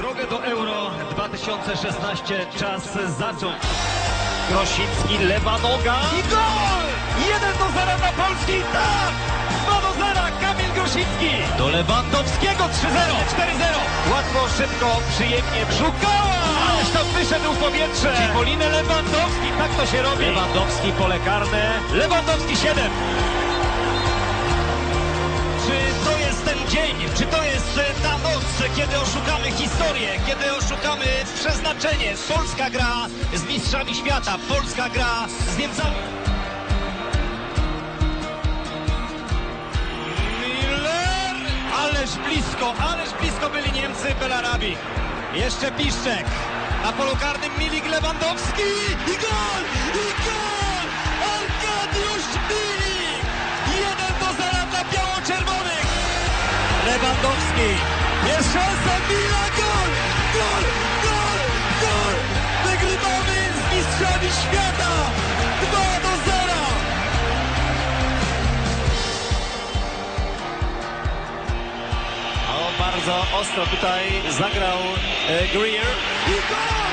Drogę do Euro 2016 czas zacząć. Grosicki, lewa noga i gol! 1 do 0 dla Polski, tak! 2 do 0, Kamil Grosicki! Do Lewandowskiego 3-0, 4-0. Łatwo, szybko, przyjemnie, Żukała! Ależ to wyszedł w powietrze! Cipolinę Lewandowski, tak to się robi. Lewandowski, pole karne, Lewandowski 7. noc, kiedy oszukamy historię, kiedy oszukamy przeznaczenie? Polska gra z mistrzami świata, Polska gra z Niemcami. Miller, ależ blisko, ależ blisko byli Niemcy Belarabi. Jeszcze Piszczek. Na polu karnym Milik Lewandowski i gol! I gol! Arkadiusz Milik! 1 do 0 dla biało-czerwonych! Lewandowski. Jest szansa, Mila, gol! Gol! Gol! Gol! Wygrywamy z mistrzami świata! 2 do 0! O, bardzo ostro tutaj zagrał e, Greer. I gol!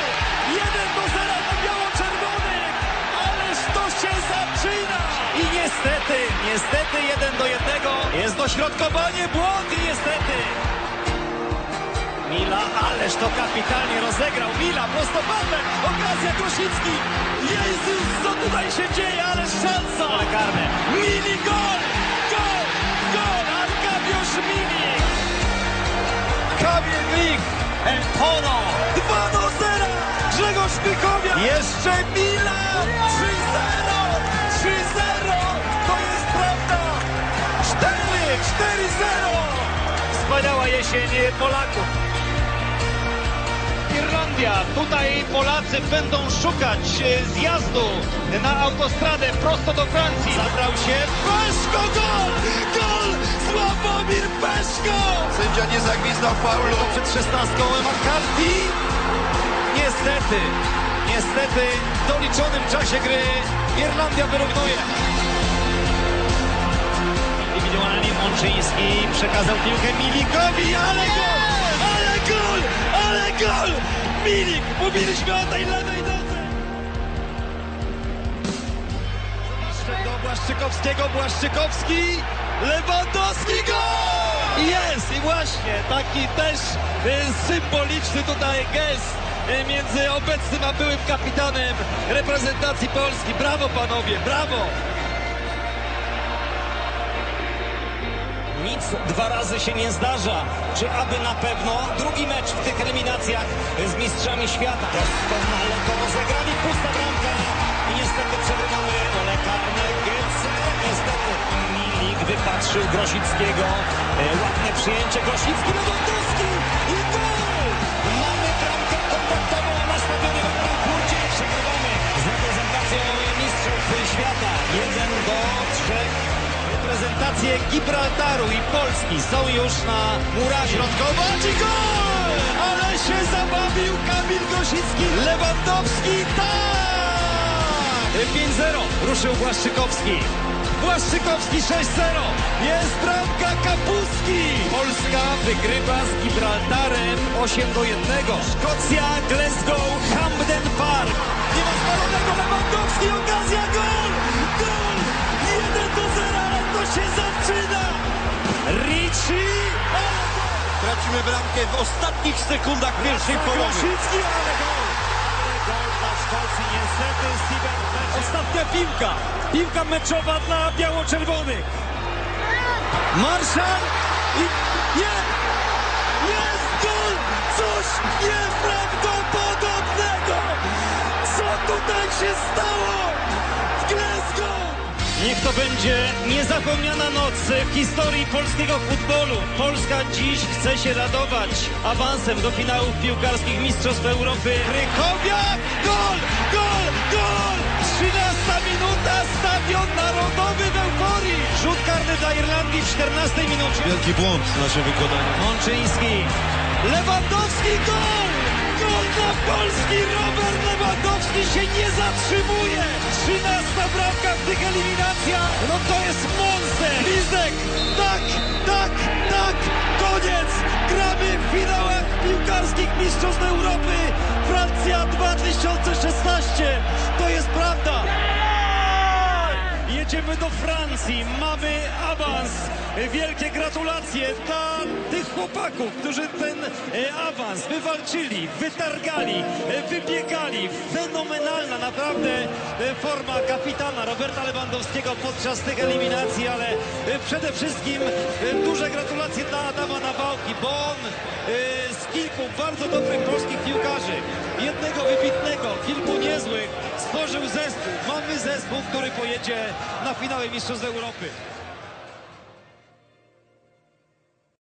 1 do 0 dla biało-czerwonych! Ależ to się zaczyna! I niestety, niestety 1 do 1. Jest dośrodkowanie, błąd i niestety. Mila, ależ to kapitalnie rozegrał. Mila, prostopadle, okazja Grosicki. Jezus, co tutaj się dzieje, ależ szansa. Ale karne. Mili, gol! Gol! Gol! Arkadiusz Milik! Kamil Glik! Empono! 2 do 0! Grzegorz Pykowia! Jeszcze Mila! 3-0! 3-0! To jest prawda! 4! 4-0! Wspaniała jesień Polaków. Irlandia. Tutaj Polacy będą szukać e, zjazdu na autostradę prosto do Francji. Zabrał się Peszko, gol! Gol! Sławomir Peszko! Sędzia nie zagwizdał faulu. Przed 16 McCarthy. Niestety, niestety w doliczonym czasie gry Irlandia wyrównuje. Indywidualnie Mączyński przekazał piłkę Milikowi, ale gol! Gol! Ale gol! Milik! Mówiliśmy o tej lewej nodze! Do Błaszczykowskiego, Błaszczykowski, Lewandowski, gol! Jest! I właśnie taki też e, symboliczny tutaj gest e, między obecnym a byłym kapitanem reprezentacji Polski. Brawo panowie, brawo! Nic dwa razy się nie zdarza. Czy aby na pewno drugi mecz w tych eliminacjach z mistrzami świata? Doskonale to rozegrali, pusta bramka i niestety przegrywamy pole karne Götze. Niestety Milik wypatrzył Grosickiego. E, Ładne przyjęcie Grosicki, Lewandowski i gol! Mamy bramkę kontaktową na stadionie w Frankfurcie. Przegrywamy z reprezentacją mistrzów świata. 1 do 3. Reprezentacje Gibraltaru i Polski są już na murach środkować i gol! Ale się zabawił Kamil Gosicki, Lewandowski, tak! 5-0 ruszył Błaszczykowski. Błaszczykowski 6-0. Jest bramka Kapuski. Polska wygrywa z Gibraltarem 8 do 1. Szkocja, Glasgow, Hampden Park. Nie ma Lewandowski, okazja, gol! Gol! Tracimy bramkę w ostatnich sekundach pierwszej połowy. Grosicki, ale gol! Ale gol dla Szkocji, niestety Steven Fletcher. Ostatnia piłka, piłka meczowa dla biało-czerwonych. Marszal i jest! Jest Niech to będzie niezapomniana noc w historii polskiego futbolu. Polska dziś chce się radować awansem do finałów piłkarskich Mistrzostw Europy. Krychowiak! Gol! Gol! Gol! 13 minuta, Stadion Narodowy w euforii. Rzut karny dla Irlandii w 14 minucie. Wielki błąd w naszym wykonaniu. Mączyński. Lewandowski gol! Gol dla Polski! Robert Lewandowski się nie zatrzymuje! 13 bramka w tych eliminacjach! No to jest monster! Lizdek! Tak! Tak! Tak! Koniec! Gramy w finałach piłkarskich Mistrzostw Europy Francja 2016. To jest prawda. Jedziemy do Francji, mamy awans. Wielkie gratulacje dla tych chłopaków, którzy ten e, awans wywalczyli, wytargali, e, wybiegali. Fenomenalna naprawdę e, forma kapitana Roberta Lewandowskiego podczas tych eliminacji, ale przede wszystkim duże gratulacje dla Adama Nawałki, bo on z kilku bardzo dobrych polskich piłkarzy, jednego wybitnego, kilku niezłych, stworzył zespół. Mamy zespół, który pojedzie na finały Mistrzostw Europy.